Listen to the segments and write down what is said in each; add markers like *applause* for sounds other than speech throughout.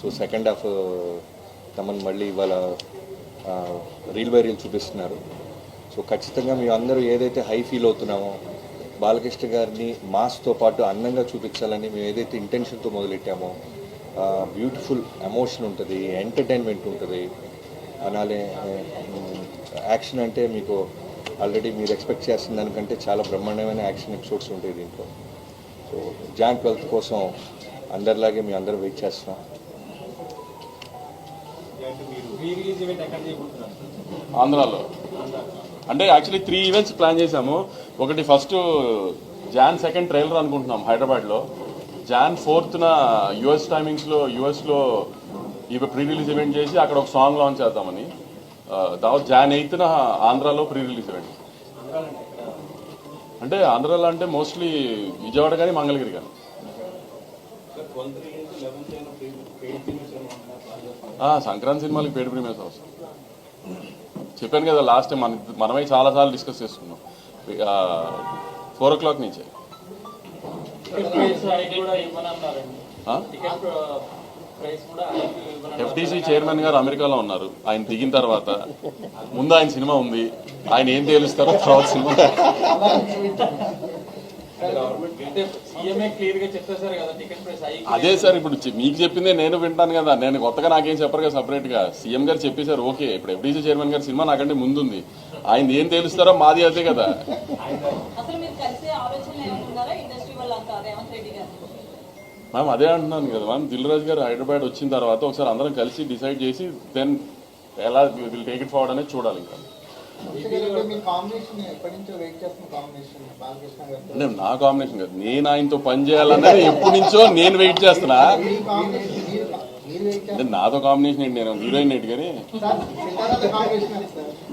So second half తమను మళ్ళీ ఇవాళ రీల్ బై రీల్ చూపిస్తున్నారు. సో ఖచ్చితంగా మేము అందరూ ఏదైతే హై ఫీల్ అవుతున్నామో బాలకృష్ణ గారిని మాస్తో పాటు అందంగా చూపించాలని మేము ఏదైతే ఇంటెన్షన్తో మొదలెట్టామో బ్యూటిఫుల్ ఎమోషన్ ఉంటుంది ఎంటర్టైన్మెంట్ ఉంటుంది. అలానే యాక్షన్ అంటే మీకు ఆల్రెడీ మీరు ఎక్స్పెక్ట్ చేస్తున్న దానికంటే చాలా బ్రహ్మాండమైన యాక్షన్ ఎపిసోడ్స్ ఉంటాయి దీంట్లో. సో జాన్ ట్వెల్త్ కోసం అందరిలాగే మేము అందరం వెయిట్ చేస్తున్నాం. ఆంధ్రాలో. అంటే యాక్చువల్లీ త్రీ ఈవెంట్స్ ప్లాన్ చేశాము. ఒకటి ఫస్ట్ జాన్ సెకండ్ ట్రైలర్ అనుకుంటున్నాం హైదరాబాద్లో. జాన్ ఫోర్త్న యుఎస్ టైమింగ్స్లో యుఎస్లో ఇవి ప్రీ రిలీజ్ ఈవెంట్ చేసి అక్కడ ఒక సాంగ్ లాంచ్ చేద్దామని. తర్వాత జాన్ ఎయిత్న ఆంధ్రాలో ప్రీ రిలీజ్ ఈవెంట్ అంటే? ఆంధ్రాలో అంటే మోస్ట్లీ విజయవాడ కానీ మంగళగిరి కానీ. సంక్రాంతి సినిమాలకి పేరు ప్రీమియర్స్ అవసరం చెప్పాను కదా లాస్ట్ టైం మన మనమే చాలాసార్లు డిస్కస్ చేసుకున్నాం. ఫోర్ ఓ క్లాక్ నుంచే. ప్రైస్ ఎఫ్టీసీ చైర్మన్ గారు అమెరికాలో ఉన్నారు. ఆయన దిగిన తర్వాత. ముందు ఆయన సినిమా ఉంది. ఆయన ఏం తేలుస్తారో తర్వాత సినిమా. అదే సార్ ఇప్పుడు మీకు చెప్పిందే నేను వింటాను కదా. నేను కొత్తగా నాకేం చెప్పరు కదా సపరేట్గా. సీఎం గారు చెప్పేశారు ఓకే. ఇప్పుడు ఎఫ్టీసీ చైర్మన్ గారి సినిమా నాకంటే ముందుంది. ఆయన ఏం తేలుస్తారో మాది అదే కదా. మ్యామ్ అదే అంటున్నాను కదా మ్యామ్. దిల్ రాజు గారు హైదరాబాద్ వచ్చిన తర్వాత ఒకసారి అందరం కలిసి డిసైడ్ చేసి దెన్ ఎలా విల్ టేక్ ఇట్ ఫార్వర్డ్ అనేది చూడాలి ఇంకా. నా కాంబినేషన్ కాదు. నేను ఆయనతో పని చేయాలన్నది ఎప్పటి నుంచో నేను వెయిట్ చేస్తున్నా. నాతో కాంబినేషన్ ఏంటి? నేను హీరోయిన్ ఏంటి కానీ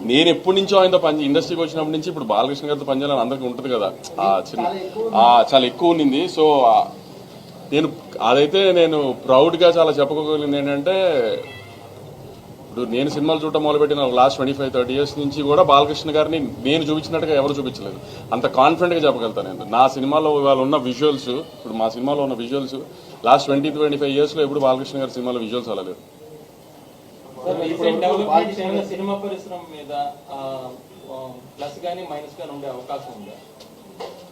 నేను ఎప్పటి నుంచో ఆయనతో పని ఇండస్ట్రీకి వచ్చినప్పటి నుంచి ఇప్పుడు బాలకృష్ణ గారితో పని చేయాలని అందరికీ ఉంటుంది కదా. ఆ చిన్న చాలా ఎక్కువ ఉన్నింది సో నేను అదైతే నేను ప్రౌడ్గా చాలా చెప్పుకోగలిగింది ఏంటంటే ఇప్పుడు నేను సినిమాలు చూడటం మొదలుపెట్టిన last twenty five thirty years నుంచి కూడా బాలకృష్ణ గారిని నేను చూపించినట్టుగా ఎవరు చూపించలేదు. అంత కాన్ఫిడెంట్గా చెప్పగలుగుతాను నేను. నా సినిమాలో ఇవాళ ఉన్న విజువల్స్ ఇప్పుడు మా సినిమాలో ఉన్న visuals last twenty twenty five ఇయర్స్లో ఎప్పుడు బాలకృష్ణ గారి సినిమాలో విజువల్స్ అలా సినిమా పరిశ్రమ మీద ప్లస్ కానీ మైనస్ కానీ ఉండే అవకాశం ఉందా?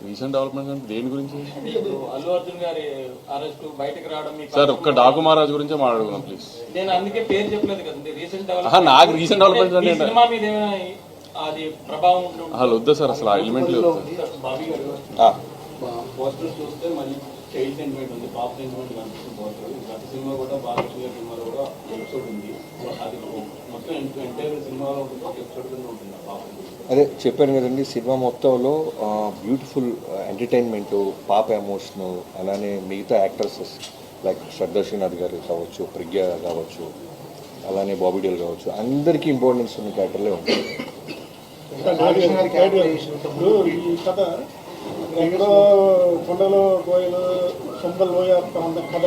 రీసెంట్ డెవలప్మెంట్ అంటే దేని గురించి? అల్లు అర్జున్ గారి అరెస్ట్ బయటకు రావడం సార్ ఒక్క డాకు మహారాజ్ గురించే మాట్లాడుకుందాం ప్లీజ్ నేను అందుకే పేరు చెప్పలేదు కదండి రీసెంట్ ఆహా, నాకు అంటే ఈ ఏంటి? సినిమా మీద ఏమైనా అది ప్రభావం అసలు వద్దా సార్ అసలు ఆ ఎలిమెంట్ లేదు. పోస్టర్ చూస్తే మళ్ళీ చైల్డ్ సెంటిమెంట్ ఉంది పాప సెంటిమెంట్ కనిపిస్తుంది పోస్టర్ గత సినిమా కూడా బాలకృష్ణ గారి సినిమాలో కూడా ఎపిసోడ్ ఉంది. అది మొత్తం ఎంటైర్ సినిమాలో ఉంటుంది ఒక ఎపిసోడ్ కింద ఉంటుంది పాప అదే చెప్పాను కదండి సినిమా మొత్తంలో బ్యూటిఫుల్ ఎంటర్టైన్మెంట్ పాప ఎమోషను అలానే మిగతా యాక్టర్సెస్ లైక్ శ్రద్ధా శ్రీనాథ్ గారు కావచ్చు ప్రజ్ఞ కావచ్చు అలానే బాబీ డేల్ కావచ్చు అందరికీ ఇంపార్టెన్స్ ఉన్న క్యారెక్టర్లే ఉంటాయి. ఎక్కడో కొండలో కోయలు సొంతలు పోయేస్తా ఉన్న కథ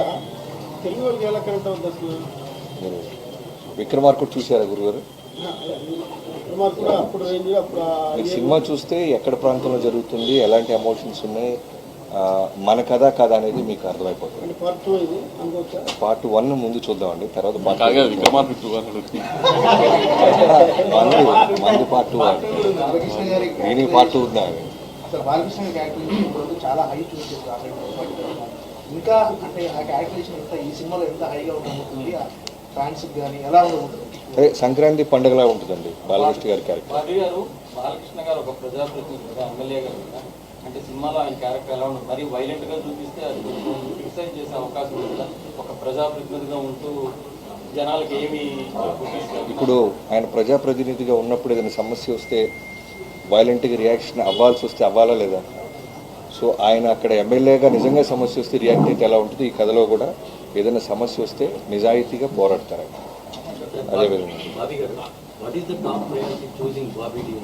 తెలుగు వాళ్ళకి ఎలా కనెక్ట్ అవుతుంది అసలు? మీరు విక్రమార్కుడు చూసారా గురుగారు? అప్పుడు అప్పుడు మీరు సినిమా చూస్తే ఎక్కడ ప్రాంతంలో జరుగుతుంది ఎలాంటి ఎమోషన్స్ ఉన్నాయి ఆ, మన కథ కథ అనేది మీకు అర్థమైపోతుంది. పార్ట్ టూ ఇది అనుకోవచ్చా? పార్ట్ వన్ ముందు చూద్దామండి తర్వాత పార్ట్ కాగా విక్రమార్క టూ హండ్రెడ్ మంది మంది పార్ట్ టూ దీనికి పార్ట్ టూ ఉందా? అసలు బాలకృష్ణ గారి క్యారెక్టరైజేషన్ ఇప్పుడు చాలా హై చూస్ చేస్తారు ఆల్రెడీ ఇంకా అంటే ఆ క్యారెక్టరైజేషన్ ఎంత ఈ సినిమాలో ఎంత హైగా ఉండబోతుంది ఫ్యాన్స్ కానీ ఎలా ఉండబోతుంది? అదే సంక్రాంతి పండుగలా ఉంటుందండి బాలకృష్ణ గారి క్యారెక్టర్ గారు బాలకృష్ణ గారు ఒక ప్రజాప్రతినిధిగా ఎమ్మెల్యే గారు అంటే సినిమాలో ఆయన క్యారెక్టర్ ఎలా ఉంటుంది మరి వైలెంట్గా చూపిస్తే అది క్రిటిసైజ్ చేసే అవకాశం ఒక ప్రజాప్రతినిధిగా ఉంటూ జనాలకి ఏమి ఇప్పుడు ఆయన ప్రజాప్రతినిధిగా ఉన్నప్పుడు ఏదైనా సమస్య వస్తే వైలెంట్గా రియాక్షన్ అవ్వాల్సి వస్తే అవ్వాలా లేదా? సో ఆయన అక్కడ ఎమ్మెల్యేగా నిజంగా సమస్య వస్తే రియాక్ట్ అయితే ఎలా ఉంటుంది ఈ కథలో కూడా ఏదైనా సమస్య వస్తే నిజాయితీగా పోరాడతారు ఆయన. అదేవిధంగా Bobby garu what is the top priority choosing Bobby D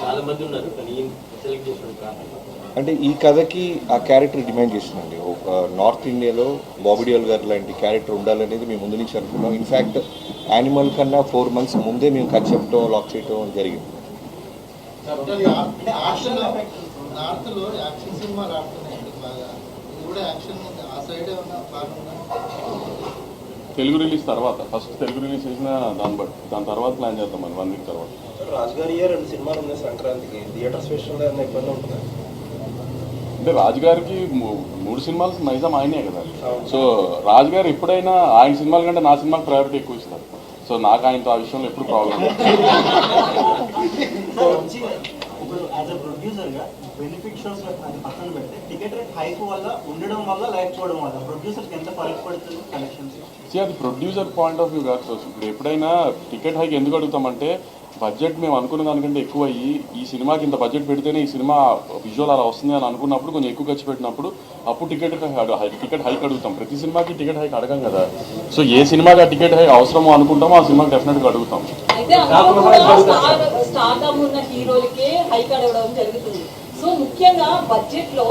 చాలా మంది ఉన్నారు కానీ ఈయన సెలెక్ట్ చేసిన కారణం. అంటే ఈ కథకి ఆ క్యారెక్టర్ డిమాండ్ చేస్తుందండి ఒక నార్త్ ఇండియాలో బాబిడియల్ గారు లాంటి క్యారెక్టర్ ఉండాలనేది మేము ముందు నుంచి అనుకున్నాం. ఇన్ఫ్యాక్ట్ యానిమల్ కన్నా ఫోర్ మంత్స్ ముందే మేము కట్ చెప్పడం లాక్ చేయడం జరిగింది. నార్త్లో యాక్షన్ సినిమాలు ఆడుతున్నాయి బాగా. ఇది కూడా యాక్షన్ ఆ సైడ్ ఏమన్నా ప్లాన్ ఉందా తెలుగు రిలీజ్ తర్వాత ఫస్ట్ తెలుగు రిలీజ్ చేసిన దాన్ని బట్టి. దాని తర్వాత ప్లాన్ చేద్దాం మరి వన్ వీక్ తర్వాత. రాజుగారి ఇయర్ రెండు సినిమాలు ఉన్నాయి సంక్రాంతికి. థియేటర్ స్పెషల్ ఇబ్బంది ఉంటుంది? అంటే రాజుగారికి మూ- మూడు సినిమాలు నైజాం ఆయనే కదా. సో రాజుగారు ఎప్పుడైనా ఆయన సినిమాల కంటే నా సినిమాకి ప్రయారిటీ ఎక్కువ ఇస్తారు. సో నాకు ఆయనతో ఆ విషయంలో ఎప్పుడు ప్రాబ్లం బెనిఫిట్ షోస్ అది పక్కన పెడితే టికెట్ రేట్ హైక్ వల్ల ఉండడం వల్ల లేకపోవడం వల్ల ప్రొడ్యూసర్స్ ఎంత ఫరక్ పడుతుంది కలెక్షన్స్ See, అది ప్రొడ్యూసర్ పాయింట్ ఆఫ్ వ్యూ కాదు ఇప్పుడు ఎప్పుడైనా టికెట్ హైక్ ఎందుకు అడుగుతామంటే బడ్జెట్ మేము అనుకున్న దానికంటే ఎక్కువ అయ్యి ఈ సినిమాకి ఇంత బడ్జెట్ పెడితేనే ఈ సినిమా విజువల్ అలా వస్తుంది అని అనుకున్నప్పుడు కొంచెం ఎక్కువ ఖర్చు పెట్టినప్పుడు అప్పుడు టికెట్ టికెట్ హైక్ అడుగుతాం. ప్రతి సినిమాకి టికెట్ హైక్ అడగం కదా. సో ఏ సినిమాకి ఆ టికెట్ హైక్ అవసరమో అనుకుంటామో ఆ సినిమాకి డెఫినెట్గా అడుగుతాం. సో ముఖ్యంగా బడ్జెట్లో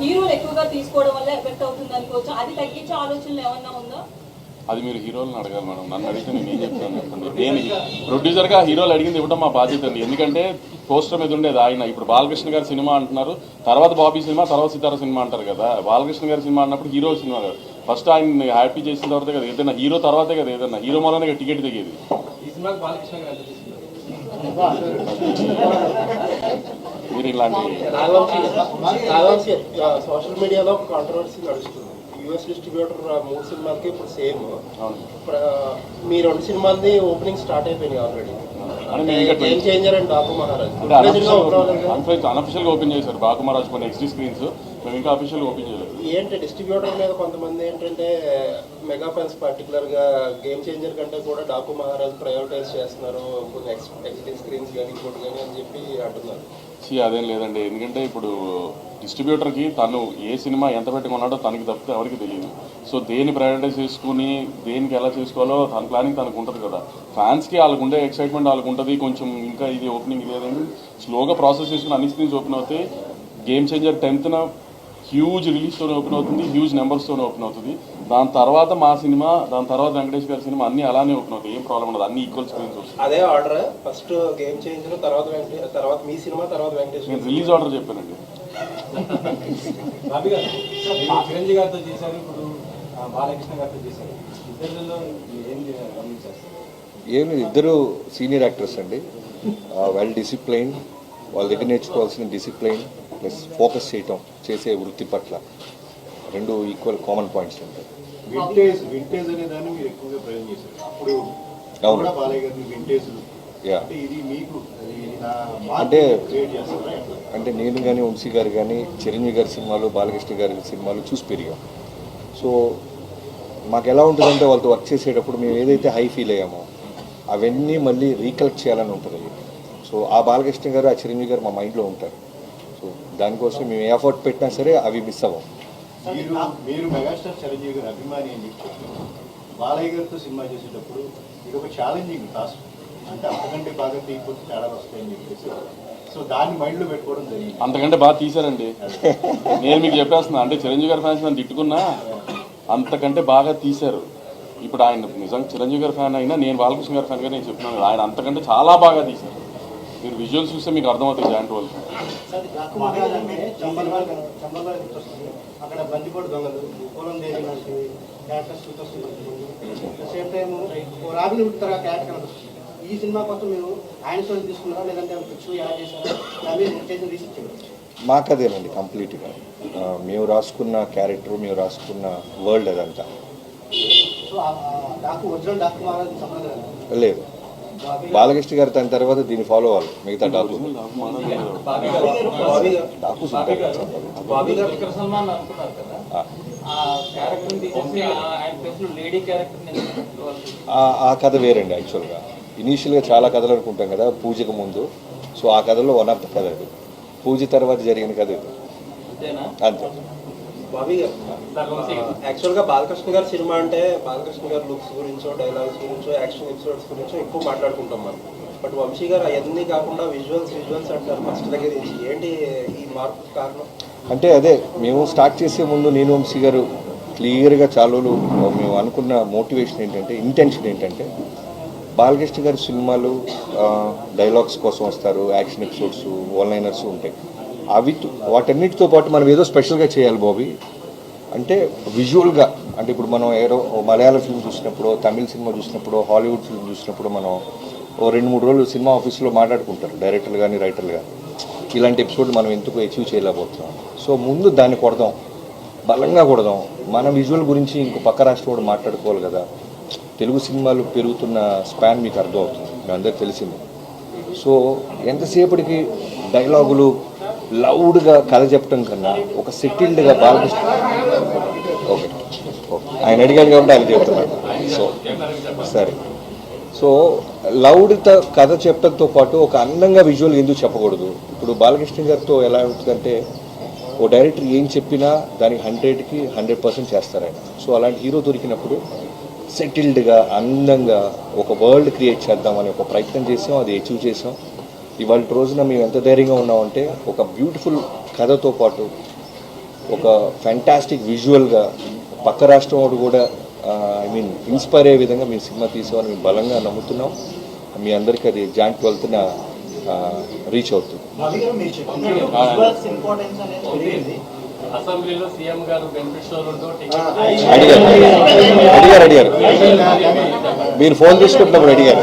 హీరోలు ఎక్కువగా తీసుకోవడం వల్ల ఎఫెక్ట్ అవుతుంది అనుకోవచ్చు అది తగ్గించే ఆలోచనలు ఏమన్నా ఉందా? అది మీరు హీరోలను అడగాలి మేడం. నన్ను అడిగితే నేను ఏం చెప్తాను చెప్పండి. నేను ప్రొడ్యూసర్గా హీరోలు అడిగింది ఇవ్వడం మా బాధ్యత అండి. ఎందుకంటే పోస్టర్ మీద ఉండేది ఆయన. ఇప్పుడు బాలకృష్ణ గారి సినిమా అంటున్నారు. తర్వాత బాబీ సినిమా తర్వాత సితార సినిమా అంటారు కదా. బాలకృష్ణ గారి సినిమా అన్నప్పుడు హీరో సినిమా కదా. ఫస్ట్ ఆయన హ్యాపీ చేసిన తర్వాతే కదా. ఏదైనా హీరో తర్వాతే కదా. ఏదైనా హీరో మూలనే కదా టికెట్ దిగేది మీరు ఇలాంటి సోషల్ మీడియాలో కాంట్రవర్సీ నడుస్తుంది. యుఎస్ డిస్ట్రిబ్యూటర్ మూడు సినిమాలకి ఇప్పుడు సేమ్. మీ రెండు సినిమాలది ఓపెనింగ్ స్టార్ట్ అయిపోయినాయి already. Changer and Maharaj? Unofficial open చేశారు బాకుమరాజ్ కొన్ని ఎక్స్టీ స్క్రీన్స్ మేము ఇంకా అఫీషియల్ ఓపెన్ చేయలేదు. ఏంటి డిస్ట్రిబ్యూటర్ మీద కొంతమంది ఏంటంటే మెగా ఫ్యాన్స్ పర్టికులర్గా గేమ్ చేంజర్ కంటే కూడా డాకు మహారాజ్ ప్రయారిటైజ్ చేస్తున్నారు. ఎక్స్టీ స్క్రీన్స్ కానీ ఇంకోటి కానీ అని చెప్పి అంటున్నారు. అదేం లేదండి. ఎందుకంటే ఇప్పుడు డిస్ట్రిబ్యూటర్కి తను ఏ సినిమా ఎంత పెట్టుకున్నాడో తనకి తప్పితే ఎవరికి తెలియదు సో దేన్ని ప్రయారిటైజ్ చేసుకుని దేనికి ఎలా చేసుకోవాలో తన ప్లానింగ్ తనకు ఉంటుంది కదా. ఫ్యాన్స్కి వాళ్ళకు ఉండే ఎక్సైట్మెంట్ వాళ్ళకు ఉంటుంది. కొంచెం ఇంకా ఇది ఓపెనింగ్ ఇది స్లోగా ప్రాసెస్ చేసుకుని అన్ని స్క్రీన్స్ ఓపెన్ అవుతాయి గేమ్ చేంజర్ టెన్త్న హ్యూజ్ రిలీజ్తోనే ఓపెన్ అవుతుంది హ్యూజ్ నెంబర్స్తోనే ఓపెన్ అవుతుంది. దాని తర్వాత మా సినిమా దాని తర్వాత వెంకటేష్ గారి సినిమా అన్ని అలానే ఓపెన్ అవుతాయి ఏం ప్రాబ్లం ఉండదు అన్ని ఈక్వల్ స్క్రీన్స్ వస్తాయి. అదే ఆర్డర్ ఫస్ట్ గేమ్ చేంజర్ తర్వాత తర్వాత మీ సినిమా తర్వాత వెంకటేశ్వర నేను రిలీజ్ ఆర్డర్ చెప్పానండి. చిరంజీవి గారితో చేశారు ఇప్పుడు బాలకృష్ణ గారితో చేశారు. ఇద్దరిలో ఏం గమనించారు? ఏమి ఇద్దరు సీనియర్ యాక్టర్స్ అండి. వెల్ డిసిప్లైన్ వాళ్ళ దగ్గర నేర్చుకోవాల్సిన డిసిప్లైన్ ప్లస్ ఫోకస్ చేయటం చేసే వృత్తి పట్ల రెండు ఈక్వల్ కామన్ పాయింట్స్ ఉంటాయి. అవును. అంటే అంటే నేను కానీ వంశీ గారు కానీ చిరంజీవి గారి సినిమాలు బాలకృష్ణ గారి సినిమాలు చూసి పెరిగాం. సో మాకు ఎలా ఉంటుందంటే వాళ్ళతో వర్క్ చేసేటప్పుడు మేము ఏదైతే హై ఫీల్ అయ్యామో అవన్నీ మళ్ళీ రీకలెక్ట్ చేయాలని ఉంటుంది. సో ఆ బాలకృష్ణ గారు ఆ చిరంజీవి గారు మా మైండ్లో ఉంటారు. సో దానికోసం మేము ఏ ఎఫర్ట్ పెట్టినా సరే అవి మిస్ అవ్వం. మీరు మీరు మెగాస్టార్ చిరంజీవి గారి అభిమాని అని చెప్పి చెప్పారు. బాలయ్య గారితో సినిమా చేసేటప్పుడు ఇది ఒక ఛాలెంజింగ్ టాస్క్ అంటే అంతకంటే బాగా తీయకపోతే వస్తాయని చెప్పేసి. సో దాన్ని మైండ్లో పెట్టుకోవడం జరిగింది. అంతకంటే బాగా తీశారండి. నేను మీకు చెప్పేస్తున్నా అంటే చిరంజీవి గారి ఫ్యాన్స్ నన్ను తిట్టుకున్నా అంతకంటే బాగా తీశారు. ఇప్పుడు ఆయన నిజంగా చిరంజీవి గారి ఫ్యాన్ అయినా నేను బాలకృష్ణ గారి ఫ్యాన్గా నేను చెప్తున్నాను ఆయన అంతకంటే చాలా బాగా తీశారు. మీరు విజువల్స్ చూస్తే మీకు అర్థమవుతాయి జాయింట్ వాళ్ళు. గుర్తొస్తుంది. అక్కడ బందిపోటు దొంగలు పొలం దేవి లాంటి క్యారెక్టర్స్ గుర్తొస్తుంది సేమ్ టైం రాబిన్ హుడ్ తర క్యారెక్టర్ కనిపిస్తుంది ఈ సినిమా కోసం మీరు ఆయన స్టోరీ తీసుకున్నారా లేదంటే యాడ్ చేశారా? చేసిన రీసెర్చ్ మాకు అదేనండి కంప్లీట్గా మేము రాసుకున్న క్యారెక్టర్ మేము రాసుకున్న వరల్డ్ అదంతా. లేదు. బాలకృష్ణ గారు దాని తర్వాత దీన్ని ఫాలో అవ్వాలి. మిగతా డాకు ఆ. కథ వేరండి యాక్చువల్గా ఇనీషియల్గా చాలా కథలు అనుకుంటాం కదా పూజకు ముందు. సో ఆ కథలో వన్ ఆఫ్ ద కథ ఇది పూజ తర్వాత జరిగిన కథ ఇది. అంతేనా? అంతే. బాబీ యాక్చువల్గా బాలకృష్ణ గారి సినిమా అంటే బాలకృష్ణ గారి లుక్స్ గురించో డైలాగ్స్ గురించో యాక్షన్ ఎపిసోడ్స్ గురించో ఎక్కువ మాట్లాడుకుంటాం మనం. బట్ వంశీ గారు అవన్నీ కాకుండా విజువల్స్ విజువల్స్ అంటారు. ఫస్ట్ దగ్గర నుంచి ఏంటి ఈ మార్పు కారణం? అంటే అదే మేము స్టార్ట్ చేసే ముందు నేను వంశీ గారు క్లియర్గా చాలు మేము అనుకున్న మోటివేషన్ ఏంటంటే ఇంటెన్షన్ ఏంటంటే బాలకృష్ణ గారి సినిమాలు డైలాగ్స్ కోసం వస్తారు యాక్షన్ ఎపిసోడ్స్ లైనర్స్ ఉంటాయి. అవి వాటన్నిటితో పాటు మనం ఏదో స్పెషల్గా చేయాలి బాబీ. అంటే విజువల్గా అంటే ఇప్పుడు మనం ఏదో మలయాళం మలయాళ ఫిల్మ్ చూసినప్పుడు తమిళ సినిమా చూసినప్పుడు హాలీవుడ్ ఫిల్మ్ చూసినప్పుడు మనం ఓ రెండు మూడు రోజులు సినిమా ఆఫీస్లో మాట్లాడుకుంటారు డైరెక్టర్లు కానీ రైటర్లు కానీ. ఇలాంటి ఎపిసోడ్ మనం ఎందుకు అచీవ్ చేయలేకపోతున్నాం? సో ముందు దాన్ని కొడదాం బలంగా కొడదాం. మన విజువల్ గురించి ఇంకో పక్క రాష్ట్రం కూడా మాట్లాడుకోవాలి కదా. తెలుగు సినిమాలు పెరుగుతున్న స్పాన్ మీకు అర్థం అవుతుంది మీ అందరికి తెలిసింది. సో ఎంతసేపటికి డైలాగులు లౌడ్గా కథ చెప్పడం కన్నా ఒక సెటిల్డ్గా బాలకృష్ణ ఓకే ఓకే. ఆయన అడిగాడు కాబట్టి ఆయన చెప్తున్నాడు. సో సరే. సో లౌడ్తో కథ చెప్పడంతో పాటు ఒక అందంగా విజువల్ ఎందుకు చెప్పకూడదు? ఇప్పుడు బాలకృష్ణ గారితో ఎలా ఉంటుందంటే ఓ డైరెక్టర్ ఏం చెప్పినా దానికి హండ్రెడ్కి హండ్రెడ్ పర్సెంట్ చేస్తారు ఆయన. సో అలాంటి హీరో దొరికినప్పుడు సెటిల్డ్గా అందంగా ఒక వరల్డ్ క్రియేట్ చేద్దామని ఒక ప్రయత్నం చేసాం అది అచీవ్ చేసాం. ఇవాళ రోజున మేము ఎంత ధైర్యంగా ఉన్నామంటే ఒక బ్యూటిఫుల్ కథతో పాటు ఒక ఫ్యాంటాస్టిక్ విజువల్గా పక్క రాష్ట్రం వాడు కూడా ఐ మీన్ ఇన్స్పైర్ అయ్యే విధంగా మీ సినిమా తీసామని మేము బలంగా నమ్ముతున్నాం. మీ అందరికీ అది జాన్ ట్వెల్త్న రీచ్ అవుతుంది. అసెంబ్లీలో సీఎం గారు బెనిఫిట్ షోలతో అడిగారు. అడిగారు అడిగారు. మీరు ఫోన్ తీసుకుంటున్నప్పుడు అడిగారు.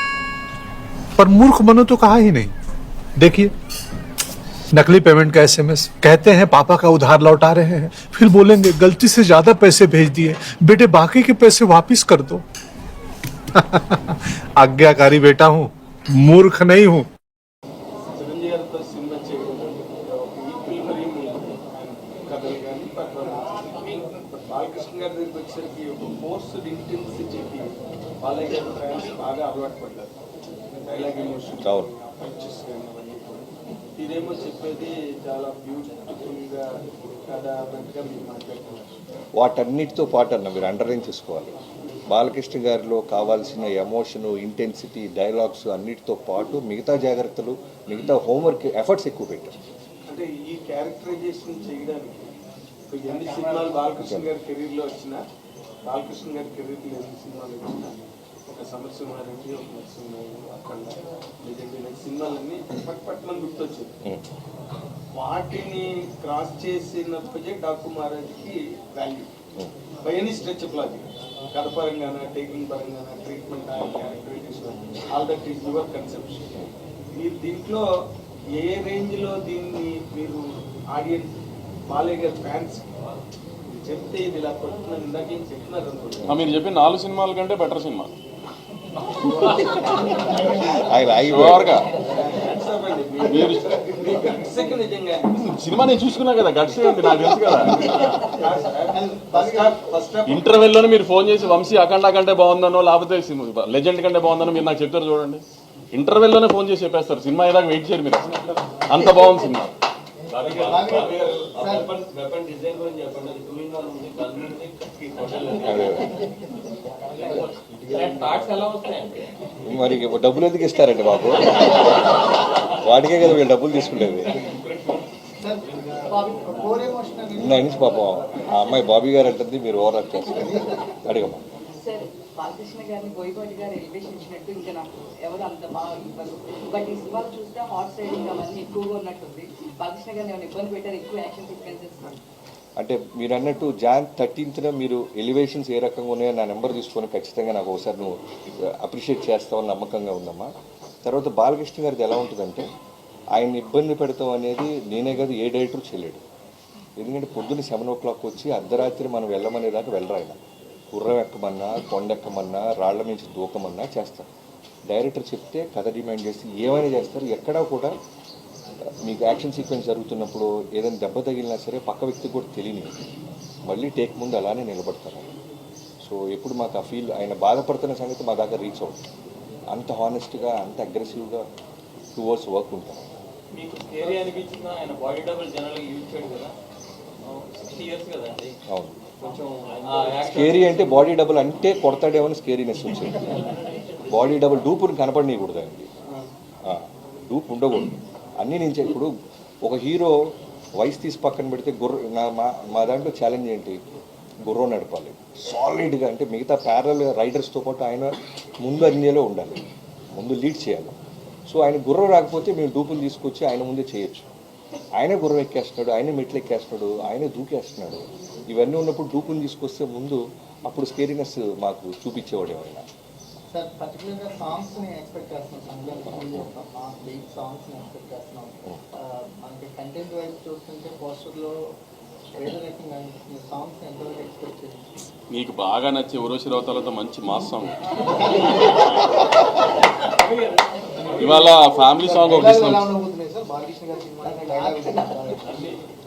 पर मूर्ख बनो तो कहा ही नहीं देखिए नकली पेमेंट का एसएमएस कहते हैं पापा का उधार लौटा रहे हैं फिर बोलेंगे गलती से ज्यादा पैसे भेज दिए बेटे बाकी के पैसे वापिस कर दो *laughs* आज्ञाकारी बेटा हूं मूर्ख नहीं हूं చిరంజీవి గారితో సినిమా చేయడం ఈక్వల్ మరి కథలు కానీ బట్ బాలకృష్ణ గారి దగ్గరికి వచ్చేసరికి ఒక ఫోర్స్ ఇంటెన్సిటీకి బాలయ్య గారి ఫ్యాన్స్ బాగా అలవాటు పడ్డారు డైలాగ్ ఎమోషన్ అవును. ఇదేమో చెప్పేది చాలా బ్యూటిఫుల్గా వాటన్నిటితో పాటు అన్న మీరు అండర్లైన్ చేసుకోవాలి. బాలకృష్ణ గారిలో కావాల్సిన ఎమోషను ఇంటెన్సిటీ డైలాగ్స్ అన్నిటితో పాటు మిగతా జాగ్రత్తలు మిగతా హోంవర్క్ ఎఫర్ట్స్ ఎక్కువ పెట్టారు. అంటే ఈ క్యారెక్టరైజేషన్ చేయడానికి ఎన్ని సినిమాలు బాలకృష్ణ గారి కెరీర్లో వచ్చినా బాలకృష్ణ గారి కెరీర్లో ఎన్ని సినిమాలు వచ్చినా ఒక ఒక నరసింహారెడ్డి అఖండ లేదంటే సినిమాలన్నీ పట్ పట్మని గుర్తొచ్చింది. వాటిని క్రాస్ చేసినప్పటికే డాకు మహారాజ్కి value by any stretch of logic. కథ పరంగాన taking పరంగాన treatment characterization all that is your conception మీరు దీంట్లో ఏ రేంజ్లో దీన్ని మీరు ఆడియన్స్ బాలయ్య గారి ఫ్యాన్స్ చెప్తే ఇది ఇలా కొడుతున్నారు ఇందాక ఏం చెప్తున్నారు అనుకుంటున్నాను మీరు చెప్పిన నాలుగు సినిమాల కంటే బెటర్ సినిమా. ఆయన మీరు సినిమా నేను చూసుకున్నా కదా గట్స్ ఏంటి? నాకు తెలుసు కదా. హాఫ్ ఇంటర్వెల్లోనే మీరు ఫోన్ చేసి వంశీ అఖండ కంటే బాగుందనో లేకపోతే లెజెండ్ కంటే బాగుందనో మీరు నాకు చెప్తారు చూడండి. ఇంటర్వెల్లోనే ఫోన్ చేసి చెప్పేస్తారు. సినిమా ఏదాకా వెయిట్ చేయరు మీరు. అంత బాగుంది సినిమా. వెపన్ వెపన్ డిజైన్ గురించి చెప్పండి మరి డబ్బులు ఎందుకు ఇస్తారండి బాబు? వాటికే కదా వీళ్ళు డబ్బులు తీసుకునేది ఇందా నుంచి పాపం ఆ అమ్మాయి బాబీ గారు అంటుంది మీరు ఓవర్ యాక్ట్ చేస్తారు. అడిగమ్మా. సార్ బాలకృష్ణ గారిని బోయపాటి గారు ఎలివేషన్ ఇచ్చినట్టు ఇంకా నాకు ఎవరు అంత బాగా ఇవ్వరు. బట్ ఈ సినిమాలో చూస్తే హార్స్ రైడింగ్ అవన్నీ ఎక్కువగా ఉన్నట్టుంది. బాలకృష్ణ గారిని ఏమైనా ఇబ్బంది పెట్టారు ఎక్కువ యాక్షన్ సీక్వెన్సెస్. అంటే మీరు అన్నట్టు జాన్ థర్టీన్త్న మీరు ఎలివేషన్స్ ఏ రకంగా ఉన్నాయో నా నెంబర్ తీసుకొని ఖచ్చితంగా నాకు ఒకసారి నువ్వు uh, అప్రిషియేట్ చేస్తావని నమ్మకంగా ఉందమ్మా. తర్వాత బాలకృష్ణ గారిది ఎలా ఉంటుందంటే ఆయన ఇబ్బంది పెడతాం అనేది నేనే కాదు ఏ డైరెక్టర్ చేయలేడు. ఎందుకంటే పొద్దున్న సెవెన్ ఓ క్లాక్ వచ్చి అర్ధరాత్రి మనం వెళ్ళమనే దాకా వెళ్ళరు ఆయన. గుర్రం ఎక్కమన్నా కొండెక్కమన్నా రాళ్ళ నుంచి దూకమన్నా చేస్తారు. డైరెక్టర్ చెప్తే కథ డిమాండ్ చేస్తే ఏమైనా చేస్తారు. ఎక్కడా కూడా మీకు యాక్షన్ సీక్వెన్స్ జరుగుతున్నప్పుడు ఏదైనా దెబ్బ తగిలినా సరే పక్క వ్యక్తికి కూడా తెలియని మళ్ళీ టేక్ ముందు అలానే నిలబడతారు. సో ఎప్పుడు మాకు ఆ ఫీల్ ఆయన బాధపడుతున్న సంగతి మా దాకా రీచ్ అవుతుంది. అంత హానెస్ట్గా అంత అగ్రెసివ్గా టువర్డ్స్ వర్క్ ఉంటారు. మీకు స్కేరీ అనిపించిన ఆయన బాడీ డబుల్ జనరల్గా యూజ్ చేయడు కదా. సిక్స్టీ ఇయర్స్ కదండి అవును. స్కేరీ అంటే బాడీ డబుల్ అంటే కొడతాడేమో అని స్కేరీనెస్ వచ్చింది. బాడీ డబుల్ డూపుని కనపడనీయకూడదండి. ఆ, డూప్ ఉండకూడదు. అన్నీ నేను ఇప్పుడు ఒక హీరో వయసు తీసి పక్కన పెడితే గుర్ర నా మా మా దాంట్లో ఛాలెంజ్ ఏంటి? గుర్రం నడపాలి. సాలిడ్గా అంటే మిగతా ప్యారల్ రైడర్స్తో పాటు ఆయన ముందు అన్నిలో ఉండాలి. ముందు లీడ్ చేయాలి. సో ఆయన గుర్రం రాకపోతే మేము డూపులు తీసుకొచ్చి ఆయన ముందే చేయొచ్చు. ఆయనే గుర్రం ఎక్కేస్తున్నాడు ఆయనే మెట్లు ఎక్కేస్తున్నాడు ఆయనే దూకేస్తున్నాడు. ఇవన్నీ ఉన్నప్పుడు డూపులు తీసుకొస్తే ముందు అప్పుడు స్కేరినెస్ మాకు చూపించేవాడు ఏమైనా సార్ పర్టికులర్గా సాంగ్స్ని ఎక్స్పెక్ట్ చేస్తున్నాం. సాంగ్స్ని ఎక్స్పెక్ట్ చేస్తున్నాం. మనకి కంటెంట్ వైపు చూస్తుంటే పోస్టర్లో ఏదో రకంగా అనిపిస్తుంది సాంగ్స్ ఎంతవరకు ఎక్స్పెక్ట్ చేయాలి నీకు బాగా నచ్చే ఉరోషి రవతాలతో మంచి మాస్ సాంగ్. ఇవాళ ఫ్యామిలీ సాంగ్ ఒకటి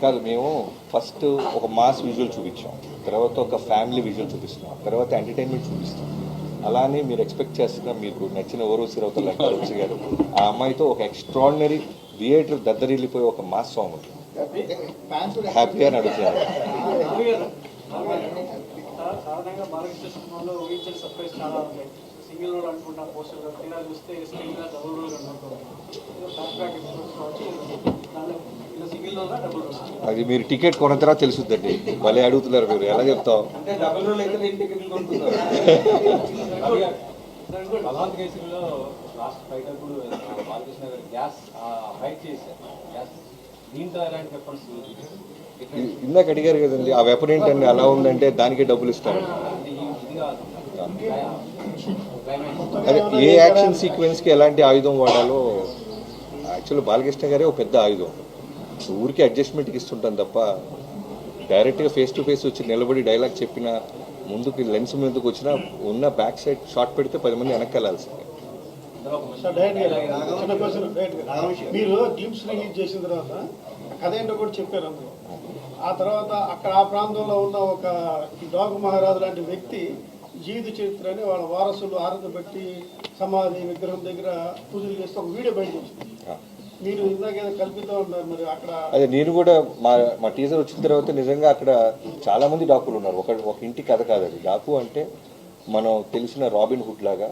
కాదు మేము ఫస్ట్ ఒక మాస్ విజువల్ చూపించాం. తర్వాత ఒక ఫ్యామిలీ విజువల్ చూపిస్తున్నాం. తర్వాత ఎంటర్టైన్మెంట్ చూపిస్తాం అలానే మీరు ఎక్స్పెక్ట్ చేస్తున్న మీకు నచ్చిన ఓరోసి సిరవత లెక్కలొచ్చి గారు. ఆ అమ్మాయితో ఒక ఎక్స్ట్రాడినరీ థియేటర్ దద్దరిల్లిపోయి ఒక మాస్ సాంగ్ ఉంటుంది హ్యాపీగా నడుస్తున్నారు సాధారణంగా బాలకృష్ణ సినిమాలో ఊహించిన సర్ప్రైజ్ చాలా ఉంటాయి సింగిల్ రోల్ అనుకున్న పోస్టర్ తీరా చూస్తే స్క్రీన్గా double role single double role అది మీరు టికెట్ కొన్న తర్వాత తెలుసుద్దండి. భలే అడుగుతున్నారు మీరు. ఎలా చెప్తాం? అంటే డబుల్ రోల్ అయితే నేను టికెట్లు కొనుక్కున్నాను. బలవంత్ కేసులో లాస్ట్ ఫైట్ అప్పుడు బాలకృష్ణ గారు గ్యాస్ ఫైట్ చేశారు. గ్యాస్ దీంతో ఎలాంటి వెపన్స్ ఇ- ఇందాక అడిగారు కదండి ఆ వెపన్ ఏంటండి? అలా ఉందంటే దానికే డబ్బులు ఇస్తారు. ఇది కాదు. క్లైమాక్స్ అదే ఏ యాక్షన్ సీక్వెన్స్కి ఎలాంటి ఆయుధం వాడాలో యాక్చువల్లీ బాలకృష్ణ గారే ఒక పెద్ద ఆయుధం. ఊరికి అడ్జస్ట్మెంట్కి ఇస్తుంటాం తప్ప డైరెక్ట్గా ఫేస్ టు ఫేస్ వచ్చి నిలబడి డైలాగ్ చెప్పిన ముందుకి లెన్స్ మీదకి వచ్చిన ఉన్న బ్యాక్ సైడ్ షాట్ పెడితే పది మంది వెనక్కి వెళ్ళాల్సిందే మీరు గ్లిమ్స్ రిలీజ్ చేసిన తర్వాత కథ ఏంటో కూడా చెప్పారు అందులో. ఆ తర్వాత అక్కడ ఆ ప్రాంతంలో ఉన్న ఒక డాగు మహారాజు లాంటి వ్యక్తి జీవిత చరిత్రని వాళ్ళ వారసులు ఆరత పెట్టి సమాధి విగ్రహం దగ్గర పూజలు చేస్తే ఒక వీడియో బయటకు వచ్చింది. మీరు ఇందాక కల్పితం ఉన్నారు మరి అక్కడ అదే నేను కూడా మా మా టీజర్ వచ్చిన తర్వాత నిజంగా అక్కడ చాలా మంది డాకులు ఉన్నారు. ఒక ఒక ఇంటి కథ కాదు అది. డాకు అంటే మనం తెలిసిన రాబిన్ హుడ్ లాగా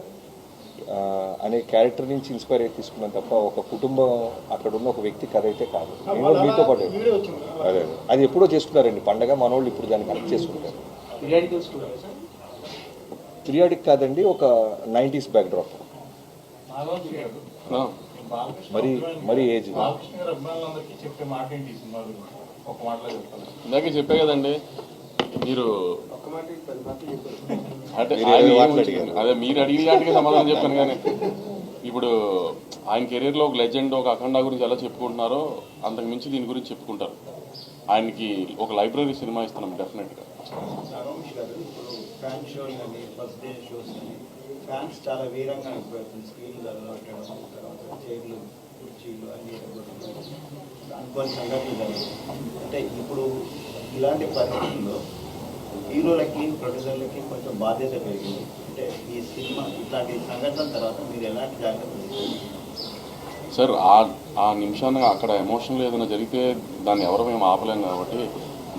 అనే క్యారెక్టర్ నుంచి ఇన్స్పైర్ అయి తీసుకున్నాం తప్ప ఒక కుటుంబం అక్కడ ఉన్న ఒక వ్యక్తి కథ అయితే కాదు. నేను మీతో పాటు వీడియో వచ్చింది. అదే అదే. అది ఎప్పుడో చేసుకున్నారండి. పండగ మనోళ్ళు ఇప్పుడు దాన్ని కనెక్ట్ చేసుకుంటారు. పీరియాడిక్ కాదండి ఒక నైంటీస్ బ్యాక్డ్రాప్ మరి మరి ఏజ్? బాలకృష్ణ గారు అభిమానులందరికీ చెప్పే మాట ఏంటి ఈ సినిమా గురించి? ఒక మాటలో చెప్తాను. ఇందాకే చెప్పే కదండి మీరు అంటే. అదే మీరు అడిగిన వాటికి సమాధానం చెప్పాను కానీ ఇప్పుడు ఆయన కెరీర్లో ఒక లెజెండ్ ఒక అఖండ గురించి ఎలా చెప్పుకుంటున్నారో అంతకు మించి దీని గురించి చెప్పుకుంటారు. ఆయనకి ఒక లైబ్రరీ సినిమా ఇస్తున్నాం డెఫినెట్ ఫ్యాన్ షోలు కానీ ఫస్ట్ డే షోస్ కానీ ఫ్యాన్స్ చాలా వీరంగా అయిపోతుంది. స్క్రీన్లు అలవాటడం తర్వాత చైర్లు కుర్చీలు అన్ని అనుకోని సంఘటనలు అంటే ఇప్పుడు ఇలాంటి పరిస్థితుల్లో హీరోలకి ప్రొడ్యూసర్లకి కొంచెం బాధ్యత పెరిగింది. అంటే ఈ సినిమా ఇట్లాంటి సంఘటనల తర్వాత మీరు ఎలాంటి జాగ్రత్తలు సార్ ఆ ఆ నిమిషాన్ని అక్కడ ఎమోషన్లు ఏదైనా జరిగితే దాన్ని ఎవరు మేము ఆపలేం కాబట్టి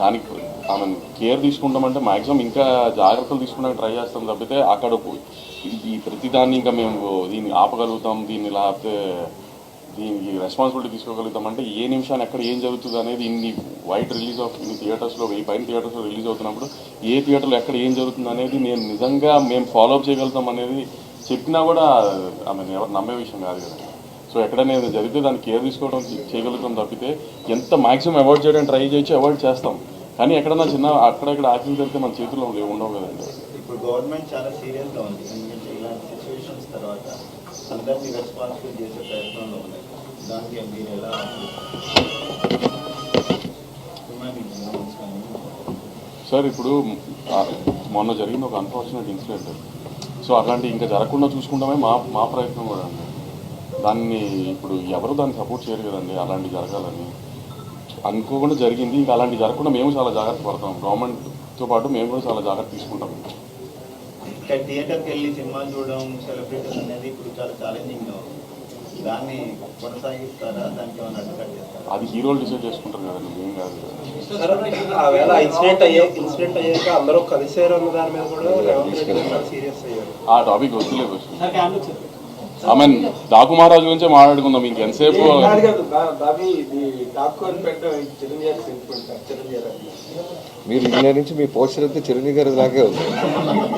దానికి ఆమె కేర్ తీసుకుంటామంటే మాక్సిమం ఇంకా జాగ్రత్తలు తీసుకోవడానికి ట్రై చేస్తాం తప్పితే అక్కడ ఈ- ప్రతిదాన్ని ఇంకా మేము దీన్ని ఆపగలుగుతాం దీన్ని లేకపోతే దీనికి రెస్పాన్సిబిలిటీ తీసుకోగలుగుతాం అంటే ఏ నిమిషాన్ని ఎక్కడ ఏం జరుగుతుంది అనేది ఇన్ని వైడ్ రిలీజ్ ఆఫ్ ఇన్ని థియేటర్స్లో వెయ్యి పైన థియేటర్స్లో రిలీజ్ అవుతున్నప్పుడు ఏ థియేటర్లో ఎక్కడ ఏం జరుగుతుంది అనేది నేను నిజంగా మేము ఫాలో అప్ చేయగలుగుతాం అనేది చెప్పినా కూడా ఆమె ఎవరు నమ్మే విషయం కాదు కదా. సో ఎక్కడైనా జరిగితే దాన్ని కేర్ తీసుకోవడం చేయగలుగుతాం తప్పితే ఎంత మ్యాక్సిమం అవాయిడ్ చేయడానికి ట్రై చేయొచ్చు అవాయిడ్ చేస్తాం. కానీ ఎక్కడన్నా చిన్న అక్కడక్కడ యాక్సిడెంట్ జరిగితే మన చేతుల్లో లేవు- ఉండవు కదండి. ఇప్పుడు గవర్నమెంట్ చాలా సీరియస్గా ఉంది. ఇలాంటి సిచ్యువేషన్స్ తర్వాత అందరినీ రెస్పాన్సిబుల్ చేసే ప్రయత్నంలో ఉన్నాయి దానికి మీరు ఎలా సార్ ఇప్పుడు మొన్న జరిగిన ఒక అన్ఫార్చునేట్ ఇన్సిడెంట్ సో అట్లాంటి ఇంకా జరగకుండా చూసుకుంటామే మా మా ప్రయత్నం కూడా అండి. దాన్ని ఇప్పుడు ఎవరు దాన్ని సపోర్ట్ చేయరు కదండి అలాంటి జరగాలని. అనుకోకుండా జరిగింది. ఇంకా అలాంటి జరగకుండా మేము చాలా జాగ్రత్త పడతాం. గవర్నమెంట్తో పాటు మేము కూడా చాలా జాగ్రత్త తీసుకుంటాం. థియేటర్కి వెళ్ళి సినిమాలు చూడడం సెలబ్రిటీస్ అనేది ఇప్పుడు చాలా ఛాలెంజింగ్గా ఉంది. దాన్ని కొనసాగిస్తారా? దానికి ఏమైనా అది హీరోలు డిసైడ్ చేసుకుంటారు కదండి. మేం కాదు. కదా. ఆ వేళ ఇన్సిడెంట్ అయ్యే ఇన్సిడెంట్ అయ్యాక అందరూ కలిసారు అన్న దాని మీద కూడా సీరియస్ అయ్యారు. ఆ topic question I mean Daaku Maharaj గురించే మాట్లాడుకుందాం ఇంక ఎంతసేపు? బాబీ ఇది డాక్కు అని పెట్టడం చిరంజీవి సెంటిమెంట్ చిరంజీవి మీరు ఇన్న నుంచి మీ పోస్టర్ అయితే చిరంజీవి గారి లాగే ఉంది.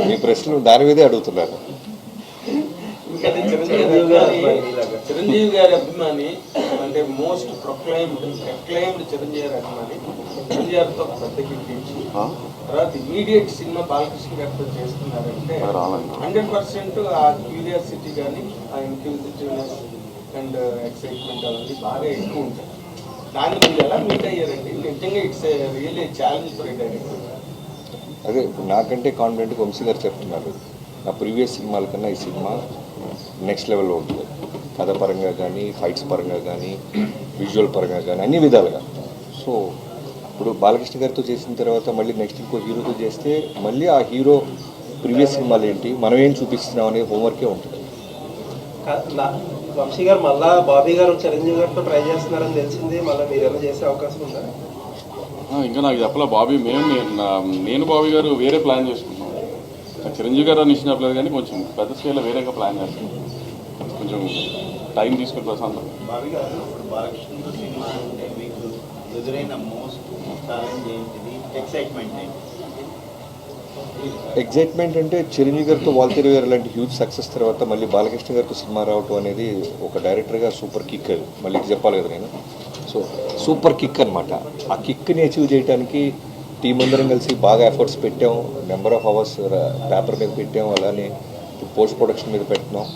మీ ప్రశ్నలు దాని మీదే అడుగుతున్నారు. చిరంజీవి గారి చిరంజీవి గారి అభిమాని అంటే మోస్ట్ ప్రొక్లైమ్డ్ ప్రొక్లైమ్డ్ చిరంజీవి గారి అభిమాని. చిరంజీవి గారితో ఆ? తర్వాత ఇమీడియట్ సినిమా బాలకృష్ణ గారితో చేస్తున్నారంటే. హండ్రెడ్ పర్సెంట్ ఆ క్యూరియాసిటీ కానీ ఆ ఇంక్యూజిటివ్నెస్ అండ్ ఎక్సైట్మెంట్ అనేది బాగా ఎక్కువ ఉంటుంది దాన్ని మీరు ఎలా మీట్ అయ్యారండి? నిజంగా it's really challenge for director అదే ఇప్పుడు నాకంటే కాన్ఫిడెంట్గా వంశీ గారు చెప్తున్నారు. నా ప్రీవియస్ సినిమాల కన్నా ఈ సినిమా నెక్స్ట్ లెవెల్లో ఉంటుంది. కథ పరంగా కానీ ఫైట్స్ పరంగా కానీ విజువల్ పరంగా కానీ అన్ని విధాలుగా. సో ఇప్పుడు బాలకృష్ణ గారితో చేసిన తర్వాత మళ్ళీ నెక్స్ట్ ఇంకో హీరోతో చేస్తే మళ్ళీ ఆ హీరో ప్రీవియస్ సినిమాలు ఏంటి మనం ఏం చూపిస్తున్నాం అనే హోంవర్కే ఉంటుంది. వంశీ గారు మళ్ళా బాబీ గారు చిరంజీవి గారితో ట్రై చేస్తున్నారని తెలిసింది. మళ్ళీ మీరు ఏమైనా చేసే అవకాశం ఉందా? ఇంకా నాకు చెప్పలే బాబీ మేము నేను బాబీ గారు వేరే ప్లాన్ చేసుకున్నాం చిరంజీవి గారు అని ఇచ్చిన చెప్పలేదు కానీ కొంచెం పెద్ద స్కేల్లో వేరేగా ప్లాన్ చేస్తున్నాం కొంచెం టైం తీసుకుని ప్రశాంతం. బాబీ గారు ఇప్పుడు బాలకృష్ణతో సినిమా అంటే మీకు ఎదురైన మోస్ట్ ఛాలెంజ్ ఏంటిది? ఎక్సైట్మెంట్ ఏంటి? ఎగ్జైట్మెంట్ అంటే చిరంజీవి గారితో వాల్తేరు గారు లాంటి హ్యూజ్ సక్సెస్ తర్వాత మళ్ళీ బాలకృష్ణ గారితో సినిమా రావటం అనేది ఒక డైరెక్టర్గా సూపర్ కిక్ అది మళ్ళీ చెప్పాలి కదా నేను. సో సూపర్ కిక్ అనమాట ఆ కిక్ని అచీవ్ చేయడానికి టీం అందరం కలిసి బాగా ఎఫర్ట్స్ పెట్టాం. నెంబర్ ఆఫ్ అవర్స్ పేపర్ మీద పెట్టాం. అలానే పోస్ట్ ప్రొడక్షన్ మీద పెట్టినాం.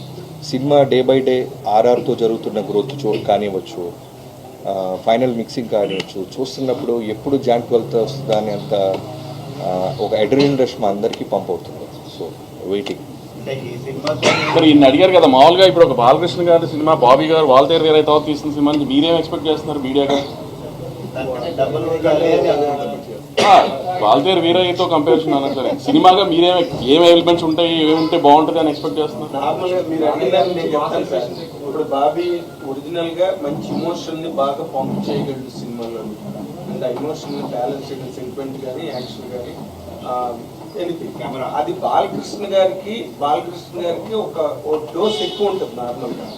సినిమా డే బై డే ఆర్ఆర్తో జరుగుతున్న గ్రోత్ చూ కానివ్వచ్చు uh, ఫైనల్ మిక్సింగ్ కానివ్వచ్చు చూస్తున్నప్పుడు ఎప్పుడు జాన్ ట్వెల్త్ వస్తుందా అని అంత ఒక అడ్రినల్ రష్ మా అందరికీ పంప్ అవుతుంది. సో వెయిటింగ్ అంటే ఈ సినిమా మరి ఈయన అడిగారు కదా మామూలుగా ఇప్పుడు ఒక బాలకృష్ణ గారి సినిమా బాబీ గారు వాల్తేరు వేరే తర్వాత తీసిన సినిమా నుంచి మీరేం ఎక్స్పెక్ట్ చేస్తున్నారు మీడియాగా. వాల్తేరు వీరయ్యతో కంపారిజన్ అన్నారు సరే సినిమాగా మీరేం ఏం ఎలిమెంట్స్ ఉంటాయి ఏముంటే బాగుంటుంది అని ఎక్స్పెక్ట్ చేస్తున్నారు? సార్. ఇప్పుడు బాబీ ఒరిజినల్గా మంచి ఇమోషన్ని బాగా పంప్ చేయగలడు సినిమాలో అండ్ ఆ బ్యాలెన్స్ చేయడం సెంటిమెంట్ కానీ యాక్షన్ కానీ ఎనీథింగ్ కెమెరా. అది బాలకృష్ణ గారికి బాలకృష్ణ గారికి ఒక డోస్ ఎక్కువ ఉంటుంది నార్మల్గా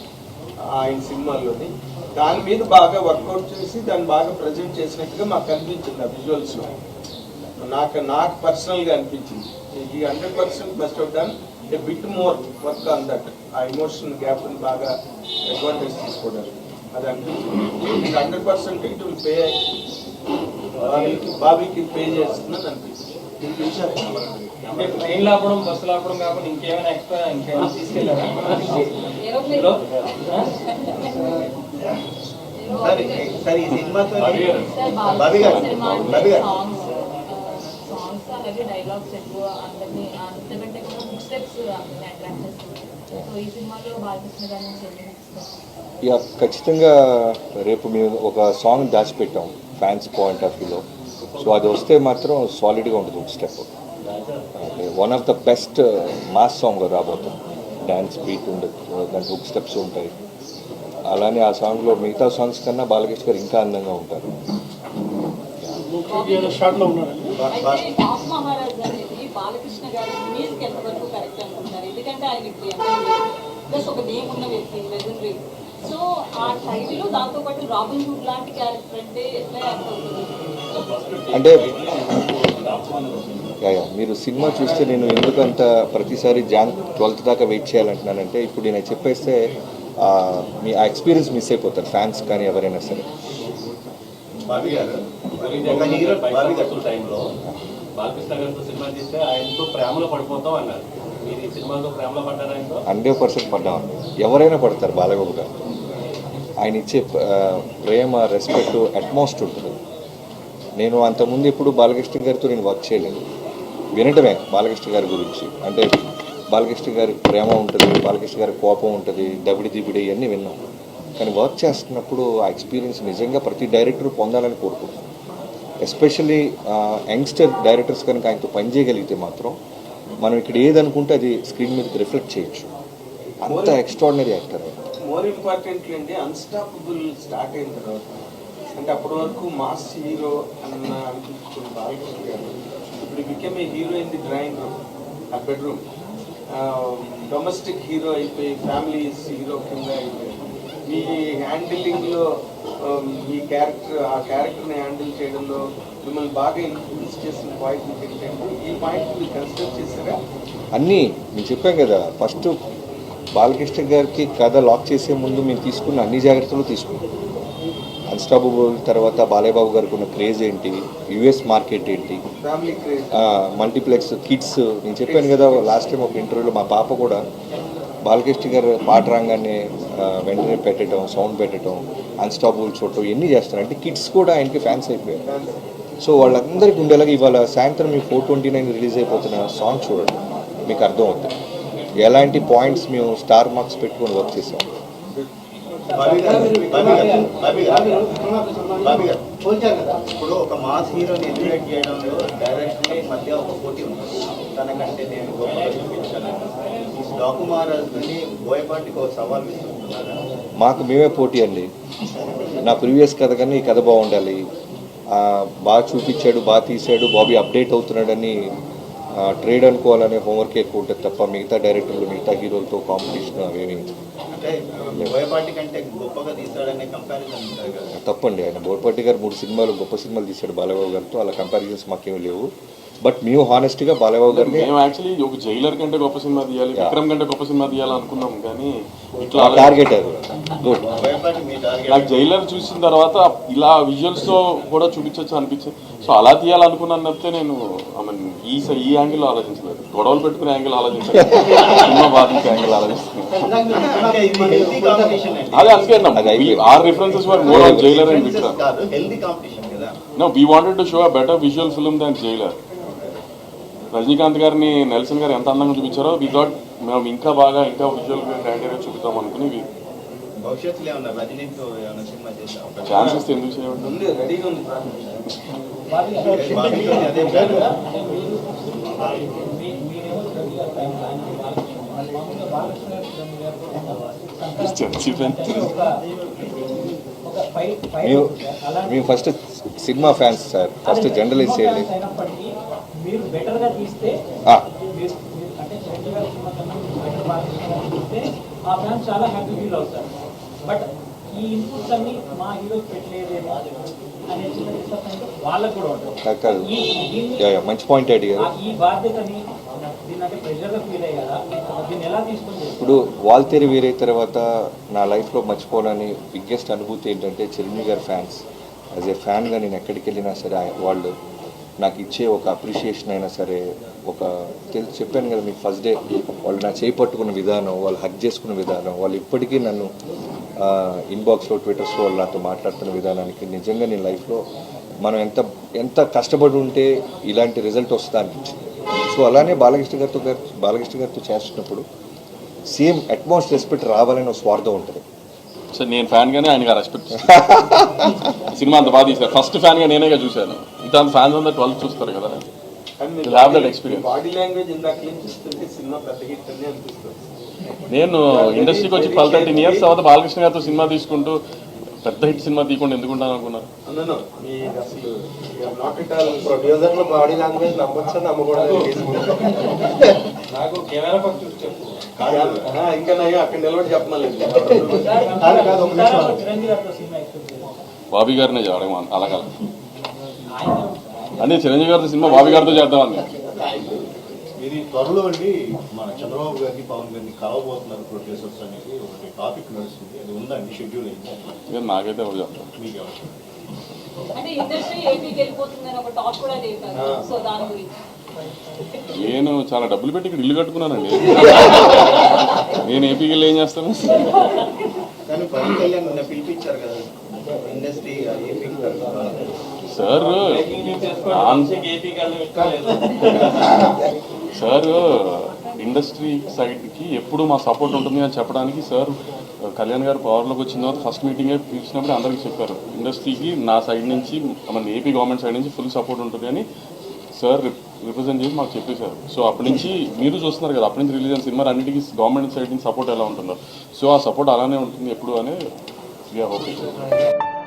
ఆయన సినిమాల్లోని దాని మీద బాగా వర్కౌట్ చేసి దాన్ని బాగా ప్రజెంట్ చేసినట్టుగా మాకు అనిపించింది ఆ విజువల్స్లో నాకు నాకు పర్సనల్గా అనిపించింది. ఈ hundred percent best of done a bit more work on that ఆ ఎమోషన్ గ్యాప్ని బాగా అడ్వాంటేజ్ తీసుకోవడానికి. అది అనిపించింది hundred percent it will pay బాబీకి బాబీకి పే చేస్తుందని అనిపించింది అంటే ట్రైన్ లాపడం బస్సు లాపడం కాకుండా ఇంకేమైనా ఎక్స్ట్రా ఇంకేమైనా తీసుకెళ్ళారా? సరే సరే ఈ సినిమాతో సార్ బాబీ గారు సినిమా బాబీ అంటే గారు సాంగ్స్ అలాగే డైలాగ్స్ ఎక్కువ అంతకంటే కూడా బుక్ స్టెప్స్ అందరినీ అట్రాక్ట్ చేస్తుంది సో ఈ సినిమాలో బాలకృష్ణ గారి నుంచి ఖచ్చితంగా రేపు మేము ఒక సాంగ్ దాచిపెట్టాం ఫ్యాన్స్ పాయింట్ ఆఫ్ వ్యూలో సో అది వస్తే మాత్రం సాలిడ్గా ఉంటుంది ఒక స్టెప్ అంటే one of the best mass song రాబోతాం dance beat ఉండదు దాంట్లో హుక్ స్టెప్స్ ఉంటాయి. అలానే ఆ సాంగ్లో మిగతా సాంగ్స్ కన్నా బాలకృష్ణ గారు ఇంకా అందంగా ఉంటారు. ఎందుకంటే ఆయన ఒక నేమ్ ఉన్న వ్యక్తి సో ఆ టైటిల్ దాంతో పాటు రాబిన్ హుడ్ లాంటి క్యారెక్టర్ అంటే అంటే యా, యా. మీరు సినిమా చూస్తే నేను ఎందుకంత ప్రతిసారి జాన్ ట్వెల్త్ దాకా వెయిట్ చేయాలంటున్నానంటే ఇప్పుడు నేను చెప్పేస్తే ఆ, మీ ఆ ఎక్స్పీరియన్స్ మిస్ అయిపోతారు ఫ్యాన్స్ కానీ ఎవరైనా సరే. బాబీ గారు ఒక హీరో బాబీ గారు. టైంలో బాలకృష్ణ గారితో సినిమా తీస్తే ఆయనతో ప్రేమలో పడిపోతాం అన్నారు. మీరు ఈ సినిమాతో ప్రేమలో పడ్డారు ఆయనతో హండ్రెడ్ పర్సెంట్ పడ్డామండి ఎవరైనా పడతారు బాలబాబు గారు. ఆయన ఇచ్చే ప్రేమ రెస్పెక్ట్ అట్మాస్ట్ ఉంటుంది. నేను అంతకుముందు ఎప్పుడు బాలకృష్ణ గారితో నేను వర్క్ చేయలేదు. వినటమే బాలకృష్ణ గారి గురించి. అంటే బాలకృష్ణ గారి ప్రేమ ఉంటుంది బాలకృష్ణ గారి కోపం ఉంటుంది దబిడి దిబిడి ఇవన్నీ విన్నాం. కానీ వర్క్ చేస్తున్నప్పుడు ఆ ఎక్స్పీరియన్స్ నిజంగా ప్రతి డైరెక్టర్ పొందాలని కోరుకుంటున్నాను ఎస్పెషల్లీ యంగ్స్టర్ డైరెక్టర్స్ కనుక ఆయనతో పనిచేయగలిగితే మాత్రం మనం ఇక్కడ ఏదనుకుంటే అది స్క్రీన్ మీద రిఫ్లెక్ట్ చేయొచ్చు. అంత ఎక్స్ట్రాడినరీ యాక్టర్ ఆయన. మోర్ ఇంపార్టెంట్ అండి అన్స్టాపబుల్ స్టార్ట్ అయిన తర్వాత. అంటే అప్పటి వరకు మాస్ హీరో అన్న అనిపించుకున్న బాలకృష్ణ గారు ఇప్పుడు become a hero in the drawing room ఆ బెడ్రూమ్ డొమెస్టిక్ హీరో అయిపోయి ఫ్యామిలీ హీరో కింద అయిపోయి మీ హ్యాండిలింగ్లో మీ క్యారెక్టర్ ఆ క్యారెక్టర్ని హ్యాండిల్ చేయడంలో మిమ్మల్ని బాగా ఇన్ఫ్లుయెన్స్ చేసిన పాయింట్ ఏంటంటే ఈ పాయింట్ మీరు కన్సిడర్ చేశారా? అన్నీ నేను చెప్పాను కదా ఫస్ట్ బాలకృష్ణ గారికి కథ లాక్ చేసే ముందు మేము తీసుకున్న అన్ని జాగ్రత్తలు తీసుకున్నాం. అన్స్టాపబుల్ తర్వాత బాలయ్యబాబు గారికి ఉన్న క్రేజ్ ఏంటి? యుఎస్ మార్కెట్ ఏంటి? మల్టీప్లెక్స్ కిడ్స్ నేను చెప్పాను కదా లాస్ట్ టైం ఒక ఇంటర్వ్యూలో మా పాప కూడా బాలకృష్ణ గారు పాట రాగానే వెంటనే పెట్టడం సౌండ్ పెట్టడం అన్స్టాపబుల్ చూడటం ఇవన్నీ చేస్తారు అంటే కిడ్స్ కూడా ఆయనకి ఫ్యాన్స్ అయిపోయారు. సో వాళ్ళందరికీ ఉండేలాగా ఇవాళ సాయంత్రం మీ ఫోర్ ట్వంటీ నైన్ రిలీజ్ అయిపోతున్న సాంగ్ చూడండి. మీకు అర్థం అవుతుంది ఎలాంటి పాయింట్స్ మేము స్టార్ మార్క్స్ పెట్టుకొని వర్క్ చేసాం? ఇప్పుడు ఒక మాస్ హీరోని ఎలివేట్ చేయడంలో డైరెక్టర్ మధ్య ఒక పోటీ ఉంది. తనకంటే నేను గొప్పగా చూపించాను ఈ డాకు మహారాజుని బోయపాటికి ఒక సవాల్ విసురుతున్నారా? మాకు మేమే పోటీ అండి. నా ప్రీవియస్ కథ కన్నా ఈ కథ బాగుండాలి. బాగా చూపించాడు బాగా తీశాడు బాబీ అప్డేట్ అవుతున్నాడని ట్రేడ్ అనుకోవాలనే హోంవర్క్ ఎక్కువ ఉంటుంది తప్ప మిగతా డైరెక్టర్లు మిగతా హీరోలతో కాంపిటీషన్ అవేమి బోయపాటి తప్పండి. ఆయన బోర్పాటి గారు మూడు సినిమాలు గొప్ప సినిమాలు తీశాడు బాలయ్యబాబు గారితో. అలా కంపారిజన్స్ మాకేమీ లేవు. బట్ మేము హానెస్ట్గా బాలయ్యబాబు గారిని మేము యాక్చువల్లీ ఒక జైలర్ కంటే గొప్ప సినిమా తీయాలి విక్రమ్ కంటే గొప్ప సినిమా తీయాలి అనుకున్నాం కానీ ఇట్లా టార్గెట్ అది గుడ్ బోయపాటి మీ టార్గెట్ నాకు జైలర్ చూసిన తర్వాత ఇలా విజువల్స్తో కూడా చూపించవచ్చు అనిపించింది. సో అలా తీయాలనుకున్నాను తప్పితే నేను I mean, ఈ స- ఈ యాంగిల్ ఆలోచించలేదు. గొడవలు పెట్టుకునే యాంగిల్ ఆలోచించలేదు. సినిమా బాధించే యాంగిల్ ఆలోచిస్తున్నాను అదే అందుకే. Are references were more on Jailer and Vikram no we wanted to show a better visual film than Jailer Rajinikanth గారిని నెల్సన్ గారు ఎంత అందంగా చూపించారో వి థాట్ మేము ఇంకా బాగా ఇంకా విజువల్ గ్రాండీగా చూపిద్దాం అనుకుని ఛాన్సెస్ ఎందుకు చేయడం మేము ఫస్ట్ సినిమా ఫ్యాన్స్ సార్ ఫస్ట్ జర్నలిస్ట్ చేయాలి మీరు బెటర్గా తీస్తే ఆ, మీరు- మీరు అంటే చిరంజీవి గారి సినిమా కన్నా మీరు బెటర్ బాలకృష్ణ గారు తీస్తే ఆ ఫ్యాన్స్ చాలా హ్యాపీ ఫీల్ అవుతారు. బట్ ఈ ఇన్పుట్స్ అన్ని మా హీరోకి పెట్టలేదేమో అనే చిన్న డిసప్పాయింట్ వాళ్ళకు కూడా ఉంటుంది. కాదు, కాదు. ఈ దీన్ని యా, యా, మంచి పాయింట్ అడిగారు ఈ బాధ్యతని? ఇప్పుడు వాల్తేరి వీరే తర్వాత నా లైఫ్లో మర్చిపోవాలని బిగ్గెస్ట్ అనుభూతి ఏంటంటే చిరంజీవి గారి ఫ్యాన్స్ యాజ్ ఏ ఫ్యాన్గా నేను ఎక్కడికి వెళ్ళినా సరే వాళ్ళు నాకు ఇచ్చే ఒక అప్రిషియేషన్ అయినా సరే ఒక తెలుసు చెప్పాను కదా మీకు ఫస్ట్ డే వాళ్ళు నా చేయి పట్టుకున్న విధానం వాళ్ళు హక్ చేసుకున్న విధానం వాళ్ళు ఇప్పటికీ నన్ను ఇన్బాక్స్లో ట్విట్టర్స్లో వాళ్ళు నాతో మాట్లాడుతున్న విధానానికి నిజంగా నేను లైఫ్లో మనం ఎంత ఎంత కష్టపడి ఉంటే ఇలాంటి రిజల్ట్ వస్తా అనిపించింది. సో అలానే బాలకృష్ణ గారితో గారు బాలకృష్ణ గారితో చేస్తున్నప్పుడు సేమ్ అట్మాస్ రెస్పెక్ట్ రావాలని స్వార్థం ఉంటుంది. సో నేను ఫ్యాన్ గానే ఆయనగా రెస్పెక్ట్ సినిమా అంత బాగా తీశారు. ఫస్ట్ ఫ్యాన్గా నేనేగా చూశాను. ఇంత ఫ్యాన్స్ అందరు ట్వెల్త్ చూస్తారు కదా. నేను ఇండస్ట్రీకి వచ్చి ట్వెల్వ్ థర్టీన్ ఇయర్స్ తర్వాత బాలకృష్ణ గారితో సినిమా తీసుకుంటూ పెద్ద హిట్ సినిమా తీయకుండా ఎందుకు లో బాడీ లాంగ్వేజ్ నమ్మొచ్చా నమ్మకూడదు నాకు కెమెరా పక్క చెప్పు. ఇంకా నయ్యో అక్కడ నిలబడి చెప్పమలేదు బాబీ గారినే చేయడం అలాగా అదే చిరంజీవి గారితో సినిమా బాబీ గారితో చేద్దామని. ఇది త్వరలో అండి మన చంద్రబాబు గారిని పవన్ గారిని కలవబోతున్నారు ప్రొడ్యూసర్స్ అనేది ఒకటి టాపిక్ నడుస్తుంది. అది ఉందండి షెడ్యూల్ అయింది నాకైతే మీకు ఎవరు? అంటే ఇండస్ట్రీ ఏపీకి వెళ్ళిపోతుందని ఒక టాక్ కూడా లేపారు సో దాని గురించి. నేను చాలా డబ్బులు పెట్టి ఇక్కడ ఇల్లు కట్టుకున్నానండి. నేను ఏపీకి వెళ్ళి ఏం చేస్తాను? కానీ పవన్ కళ్యాణ్ నిన్న పిలిపించారు కదా industry AP sir sir industry సైడ్కి ఎప్పుడు మా సపోర్ట్ ఉంటుంది అని చెప్పడానికి సార్ కళ్యాణ్ గారు పవర్లోకి వచ్చిన తర్వాత ఫస్ట్ మీటింగే పిలిచినప్పుడు అందరికీ చెప్పారు. ఇండస్ట్రీకి నా సైడ్ నుంచి మన ఏపీ గవర్నమెంట్ సైడ్ నుంచి ఫుల్ సపోర్ట్ ఉంటుంది అని సార్ రిప్రజెంట్ చేసి మాకు చెప్పేశారు. సో అప్పటి నుంచి మీరు చూస్తున్నారు కదా అప్పటి నుంచి రిలీజ్ అయిన సినిమా అన్నిటికీ గవర్నమెంట్ సైడ్ నుంచి సపోర్ట్ ఎలా ఉంటుందో. సో ఆ సపోర్ట్ అలానే ఉంటుంది ఎప్పుడు అని వీఆర్ హోపింగ్